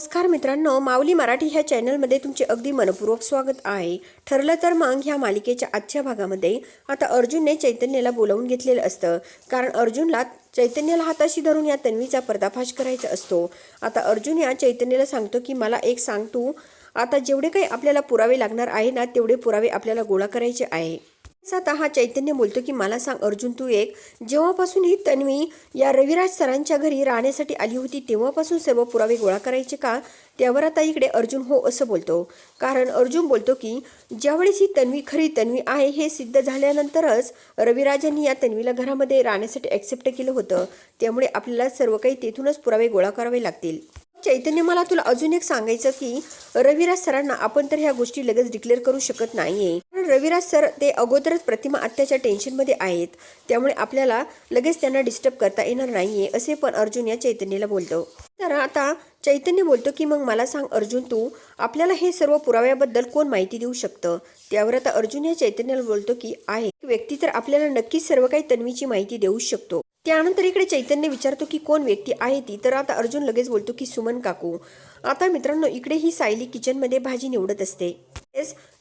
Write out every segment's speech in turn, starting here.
नमस्कार मित्रांनो माऊली मराठी ह्या चॅनलमध्ये तुमचे अगदी मनपूर्वक स्वागत आहे. ठरलं तर मग ह्या मालिकेच्या आजच्या भागामध्ये आता अर्जुनने चैतन्याला बोलावून घेतलेलं असतं. कारण अर्जुनला चैतन्याला हाताशी धरून या तन्वीचा पर्दाफाश करायचा असतो. आता अर्जुन या चैतन्याला सांगतो की मला एक सांग तू. आता जेवढे काही आपल्याला पुरावे लागणार आहे ना तेवढे पुरावे आपल्याला गोळा करायचे आहे. आता हा चैतन्य बोलतो की मला सांग अर्जुन तू एक. जेव्हापासून ही तन्वी या रविराज सरांच्या घरी राहण्यासाठी आली होती तेव्हापासून सर्व पुरावे गोळा करायचे का? त्यावर आता इकडे अर्जुन हो असं बोलतो. कारण अर्जुन बोलतो की ज्यावेळेस ही तन्वी खरी तन्वी आहे हे सिद्ध झाल्यानंतरच रविराजांनी या तन्वीला घरामध्ये राहण्यासाठी ॲक्सेप्ट केलं होतं. त्यामुळे आपल्याला सर्व काही तेथूनच पुरावे गोळा करावे लागतील. चैतन्य मला तुला अजून एक सांगायचं की रविराज सरांना आपण तर ह्या गोष्टी लगेच डिक्लेअर करू शकत नाहीये. कारण रविराज सर ते अगोदरच प्रतिमा आत्याच्या टेन्शनमध्ये आहेत. त्यामुळे आपल्याला लगेच त्यांना डिस्टर्ब करता येणार नाहीये असे पण अर्जुन या चैतन्याला बोलतो. तर आता चैतन्य बोलतो की मग मला सांग अर्जुन तू आपल्याला हे सर्व पुराव्याबद्दल कोण माहिती देऊ शकतं? त्यावर आता अर्जुन या चैतन्याला बोलतो की आहे. व्यक्ती तर आपल्याला नक्कीच सर्व काही तन्वीची माहिती देऊ शकतो. त्यानंतर इकडे चैतन्य विचारतो की कोण व्यक्ती आहे ती? तर आता अर्जुन लगेच बोलतो की सुमन काकू. आता मित्रांनो इकडे ही सायली किचनमध्ये भाजी निवडत असते.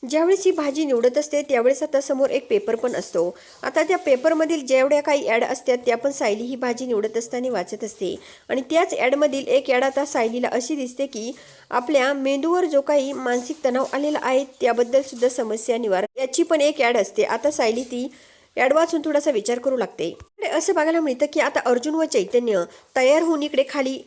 ज्यावेळेस ही भाजी निवडत असते त्यावेळेस आता समोर एक पेपर पण असतो. आता त्या पेपरमधील जेवढ्या काही ॲड असतात त्या पण सायली ही भाजी निवडत असताना वाचत असते. आणि त्याच ॲडमधील एक ॲड आता सायलीला अशी दिसते की आपल्या मेंदूवर जो काही मानसिक तणाव आलेला आहे त्याबद्दल सुद्धा समस्या निवार याची पण एक ॲड असते. आता सायली ती ॲड वाचून थोडासा विचार करू लागते. असं बघायला मिळतं की आता अर्जुन व चैतन्य तयार होऊन इकडे खाली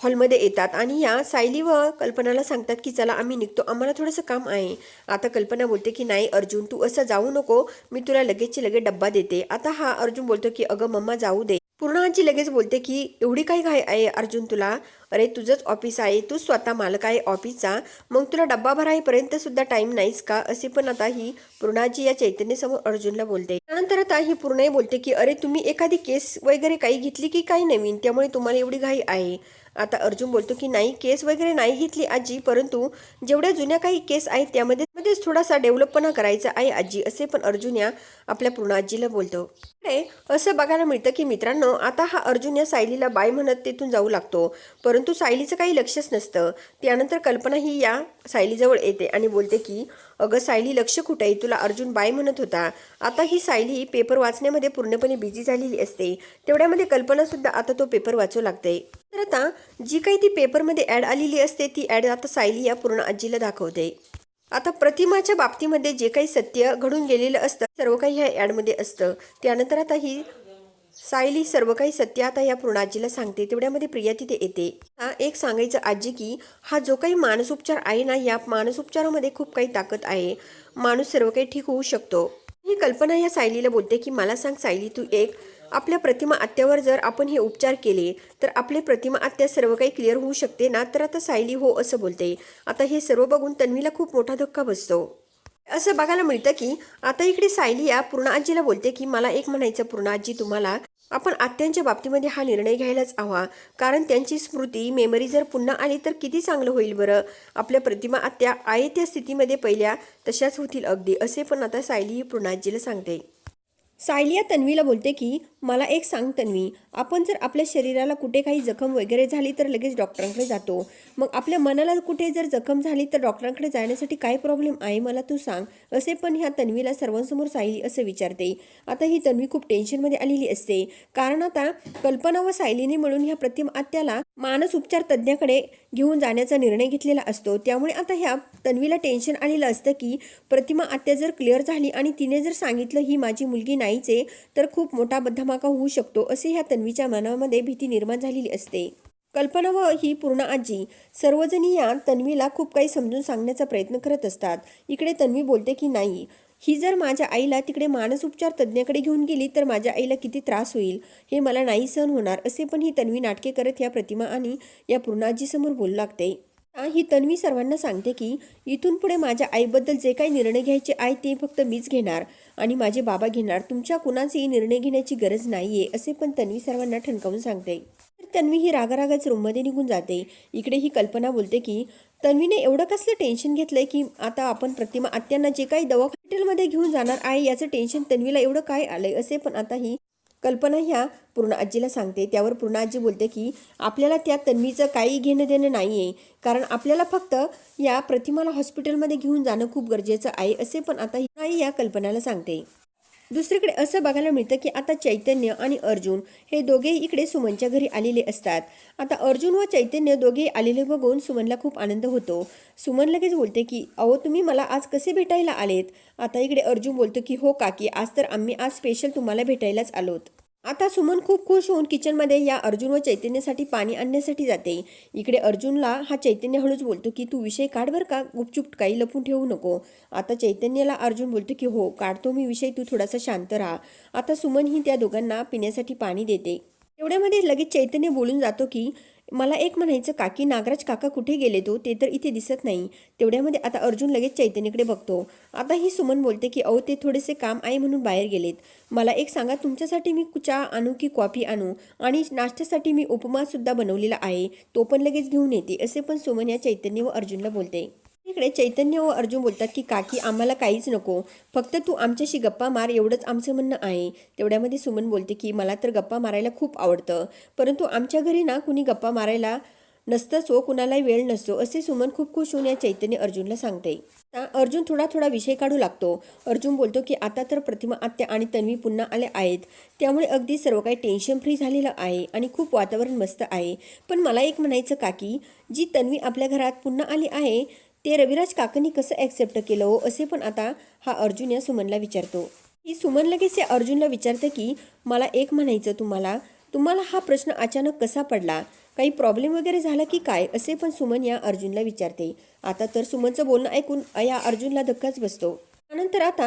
हॉलमध्ये येतात. आणि या सायली व कल्पनाला सांगतात की चला आम्ही निघतो. आम्हाला थोडंसं काम आहे. आता कल्पना बोलते की नाही अर्जुन तू असं जाऊ नको. मी तुला लगेचची लगेच डब्बा देते. आता हा अर्जुन बोलतो की अगं मम्मा जाऊ दे. पूर्ण आजी लगेच बोलते की एवढी काही घाई आहे अर्जुन तुला? अरे तुझंच ऑफिस आहे तूच स्वतः मालक आहे ऑफिसचा. मग तुला डब्बा भरायपर्यंत सुद्धा टाईम नाहीस का? असे पण आता ही पूर्णाजी या चैतन्यसमोर अर्जुनला बोलते. त्यानंतर आता ही पूर्णही बोलते की अरे तुम्ही एखादी केस वगैरे काही घेतली की काही नवीन? त्यामुळे तुम्हाला एवढी घाई आहे. आता अर्जुन बोलतो की नाही केस वगैरे नाही घेतली आजी परंतु जेवढ्या जुन्या काही केस आहेत त्यामध्ये मध्येच थोडासा डेव्हलपपणा करायचा आहे आजी असे पण अर्जुन या आपल्या पूर्ण आजीला बोलतो. असं बघायला मिळतं की मित्रांनो आता हा अर्जुन या सायलीला बाय म्हणत तिथून जाऊ लागतो. परंतु सायलीचं काही लक्षच नसतं. त्यानंतर कल्पना ही या सायलीजवळ येते आणि बोलते की अगं सायली लक्ष कुठं आहे? तुला अर्जुन बाय म्हणत होता. आता ही सायली पेपर वाचण्यामध्ये पूर्णपणे बिझी झालेली असते. तेवढ्यामध्ये कल्पनासुद्धा आता तो पेपर वाचू लागते. आता जी काही ती पेपरमध्ये ॲड आलेली असते ती ॲड आता सायली या पूर्ण आजीला दाखवते. आता प्रतिमाच्या बाबतीमध्ये जे काही सत्य घडून गेलेलं असतं सर्व काही ह्या ॲडमध्ये असतं. त्यानंतर आता ही सायली सर्व काही सत्य आता या पूर्ण आजीला सांगते. तेवढ्यामध्ये प्रिया तिथे येते. हा एक सांगायचं आजी की हा जो काही मानसोपचार आहे ना या मानसोपचारामध्ये खूप काही ताकद आहे. माणूस सर्व काही ठीक होऊ शकतो. ही कल्पना या सायलीला बोलते की मला सांग सायली तू एक आपल्या प्रतिमा आत्यावर जर आपण हे उपचार केले तर आपले प्रतिमा आत्या सर्व काही क्लिअर होऊ शकते ना? तर आता सायली हो असं बोलते. आता हे सर्व बघून तन्वीला खूप मोठा धक्का बसतो. असं बघायला मिळतं की आता इकडे सायली या पूर्ण आजीला बोलते की मला एक म्हणायचं पूर्ण आजी तुम्हाला आपण आत्यांच्या बाबतीमध्ये हा निर्णय घ्यायलाच हवा. कारण त्यांची स्मृती मेमरी जर पुन्हा आली तर किती चांगलं होईल बरं? आपल्या प्रतिमा आत्या आहे त्या स्थितीमध्ये पहिल्या तशाच होतील अगदी असे पण आता सायली ही पूर्णाजीला सांगते. सायली या तन्वीला बोलते की मला एक सांग तन्वी आपण जर आपल्या शरीराला कुठे काही जखम वगैरे झाली तर लगेच डॉक्टरांकडे जातो. मग आपल्या मनाला कुठे जर जखम झाली तर डॉक्टरांकडे जाण्यासाठी काय प्रॉब्लेम आहे मला तू सांग. असे पण ह्या तन्वीला सर्वांसमोर सायली असं विचारते. आता ही तन्वी खूप टेन्शनमध्ये आलेली असते. कारण आता कल्पना व सायलीने मिळून ह्या प्रतिम आत्याला मानस उपचार तज्ज्ञाकडे घेऊन जाण्याचा निर्णय घेतलेला असतो. त्यामुळे आता ह्या तन्वीला टेन्शन आलेलं असतं की प्रतिमा आत्या जर क्लिअर झाली आणि तिने जर सांगितलं ही माझी मुलगी नाही जायचे तर खूप मोठा बद्धमाका होऊ शकतो असे ह्या तन्वीच्या मनामध्ये भीती निर्माण झालेली असते. कल्पना व ही पूर्ण आजी सर्वजणी या तन्वीला खूप काही समजून सांगण्याचा प्रयत्न करत असतात. इकडे तन्वी बोलते की नाही ही जर माझ्या आईला तिकडे मानसोपचार तज्ज्ञाकडे घेऊन गेली तर माझ्या आईला किती त्रास होईल? हे मला नाही सहन होणार असे पण ही तन्वी नाटके करत या प्रतिमा आणि या पूर्ण आजीसमोर बोलू लागते. ही तन्वी सर्वांना सांगते की इथून पुढे माझ्या आईबद्दल जे काही निर्णय घ्यायचे आहे ते फक्त मीच घेणार. आणि माझे बाबा घेणार तुमच्या कुणाचाही निर्णय घेण्याची गरज नाही आहे असे पण तन्वी सर्वांना ठणकावून सांगते. तर तन्वी ही रागारागाच रूममध्ये निघून जाते. इकडे ही कल्पना बोलते की तन्वीने एवढं कसलं टेन्शन घेतलंय की आता आपण प्रतिमा आत्यांना जे काही दवा हॉस्पिटलमध्ये घेऊन जाणार आहे याचं टेन्शन तन्वीला एवढं काय आलंय असे पण आता ही कल्पना ह्या पूर्ण आजीला सांगते. त्यावर पूर्ण आजी बोलते की आपल्याला त्या तन्वीचं काही घेणं देणं नाही आहे कारण आपल्याला फक्त या प्रतिमाला हॉस्पिटलमध्ये घेऊन जाणं खूप गरजेचं आहे. असे पण आता ही या कल्पनाला सांगते. दुसरीकडे असं बघायला मिळतं की आता चैतन्य आणि अर्जुन हे दोघेही इकडे सुमनच्या घरी आलेले असतात. आता अर्जुन व चैतन्य दोघेही आलेले बघून सुमनला खूप आनंद होतो. सुमन लगेच बोलते की अहो तुम्ही मला आज कसे भेटायला आलेत? आता इकडे अर्जुन बोलतो की हो काकी आज तर आम्ही आज स्पेशल तुम्हाला भेटायलाच आलोत. आता सुमन खूप खुश होऊन किचनमध्ये या अर्जुन व चैतन्यासाठी पाणी आणण्यासाठी जाते. इकडे अर्जुनला हा चैतन्य हळूच बोलतो की तू विषय काढ बरं का गुपचूप काही लपून ठेवू नको. आता चैतन्याला अर्जुन बोलतो की हो काढतो मी विषय तू थोडासा शांत राहा. आता सुमन ही त्या दोघांना पिण्यासाठी पाणी देते. एवढ्यामध्ये लगेच चैतन्य बोलून जातो की मला एक म्हणायचं काकी नागराज काका कुठे गेले तो? ते तर इथे दिसत नाही. तेवढ्यामध्ये आता अर्जुन लगेच चैतन्यकडे बघतो. आता ही सुमन बोलते की अहो ते थोडेसे काम आहे म्हणून बाहेर गेलेत. मला एक सांगा तुमच्यासाठी मी चहा आणू की कॉफी आणू? आणि नाश्त्यासाठी मी उपमासुद्धा बनवलेला आहे. तो पण लगेच घेऊन येते. असे पण सुमन या चैतन्य व अर्जुनला बोलते. इकडे चैतन्य व अर्जुन बोलतात की काकी आम्हाला काहीच नको. फक्त तू आमच्याशी गप्पा मार एवढंच आमचं म्हणणं आहे. तेवढ्यामध्ये सुमन बोलते की मला तर गप्पा मारायला खूप आवडतं. परंतु आमच्या घरी ना कुणी गप्पा मारायला नसतंच हो कुणालाही वेळ नसतो असे सुमन खूप खुश होऊन या चैतन्य अर्जुनला सांगते. अर्जुन थोडा थोडा विषय काढू लागतो. अर्जुन बोलतो की आता तर प्रतिमा आत्या आणि तन्वी पुन्हा आले आहेत. त्यामुळे अगदी सर्व काही टेन्शन फ्री झालेलं आहे आणि खूप वातावरण मस्त आहे. पण मला एक म्हणायचं काकी जी तन्वी आपल्या घरात पुन्हा आली आहे ते रविराज काकांनी कसं ॲक्सेप्ट केलं हो असे पण आता हा अर्जुन या सुमनला विचारतो. ही सुमन लगेच या अर्जुनला विचारते की मला एक म्हणायचं तुम्हाला तुम्हाला हा प्रश्न अचानक कसा पडला? काही प्रॉब्लेम वगैरे झाला की काय? असे पण सुमन या अर्जुनला विचारते. आता तर सुमनचं बोलणं ऐकून या अर्जुनला धक्काच बसतो. त्यानंतर आता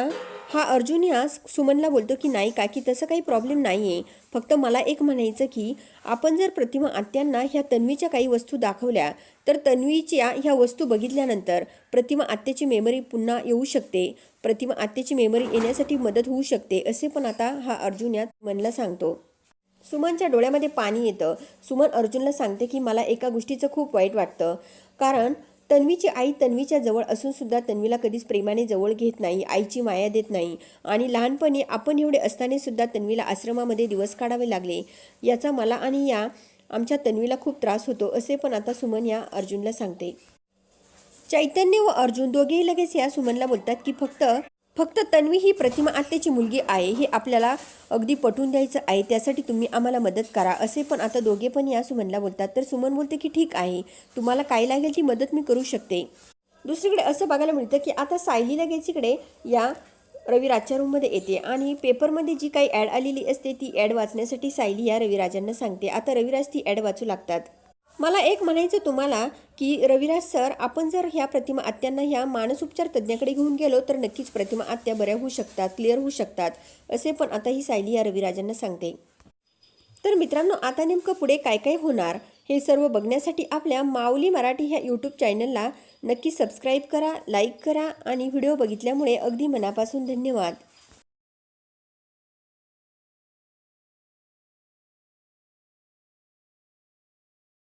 हा अर्जुन या सुमनला बोलतो की नाही काकी तसं काही प्रॉब्लेम नाही आहे फक्त मला एक म्हणायचं की आपण जर प्रतिमा आत्यांना ह्या तन्वीच्या काही वस्तू दाखवल्या तर तन्वीच्या ह्या वस्तू बघितल्यानंतर प्रतिमा आत्याची मेमरी पुन्हा येऊ शकते. प्रतिमा आत्याची मेमरी येण्यासाठी मदत होऊ शकते असे पण आता हा अर्जुन या मनला सांगतो. सुमनच्या डोळ्यामध्ये पाणी येतं. सुमन अर्जुनला सांगते की मला एका गोष्टीचं खूप वाईट वाटतं. कारण तन्वीची आई तन्वीच्या जवळ असून सुद्धा तन्वीला कधीच प्रेमाने जवळ घेत नाही आईची माया देत नाही. आणि लहानपणी आपण एवढे असताना सुद्धा तन्वीला आश्रमामध्ये दिवस काढावे लागले. याचा मला आणि या आमच्या तन्वीला खूप त्रास होतो असे पण आता सुमन या अर्जुनला सांगते. चैतन्य व अर्जुन दोघेही लगेच या सुमनला बोलतात की फक्त फक्त तन्वी ही प्रतिमा आत्याची मुलगी आहे हे आपल्याला अगदी पटवून द्यायचं आहे. त्यासाठी तुम्ही आम्हाला मदत करा. असे पण आता दोघे पण या सुमनला बोलतात. तर सुमन बोलते की ठीक आहे. तुम्हाला काय लागेल ती मदत मी करू शकते. दुसरीकडे असं बघायला मिळतं की आता सायली लगेच इकडे या रविराजच्या रूममध्ये येते आणि पेपरमध्ये जी काही ॲड आलेली असते ती ॲड वाचण्यासाठी सायली या रविराजांना सांगते. आता रविराज ती ॲड वाचू लागतात. मला एक म्हणायचं तुम्हाला की रविराज सर आपण जर ह्या प्रतिमा आत्यांना ह्या मानसोपचार तज्ज्ञाकडे घेऊन गेलो तर नक्कीच प्रतिमा आत्या बऱ्या होऊ शकतात क्लिअर होऊ शकतात असे पण आता ही सायली या रविराजांना सांगते. तर मित्रांनो आता नेमकं पुढे काय काय होणार हे सर्व बघण्यासाठी आपल्या माऊली मराठी ह्या यूट्यूब चॅनलला नक्की सबस्क्राईब करा लाईक करा आणि व्हिडिओ बघितल्यामुळे अगदी मनापासून धन्यवाद.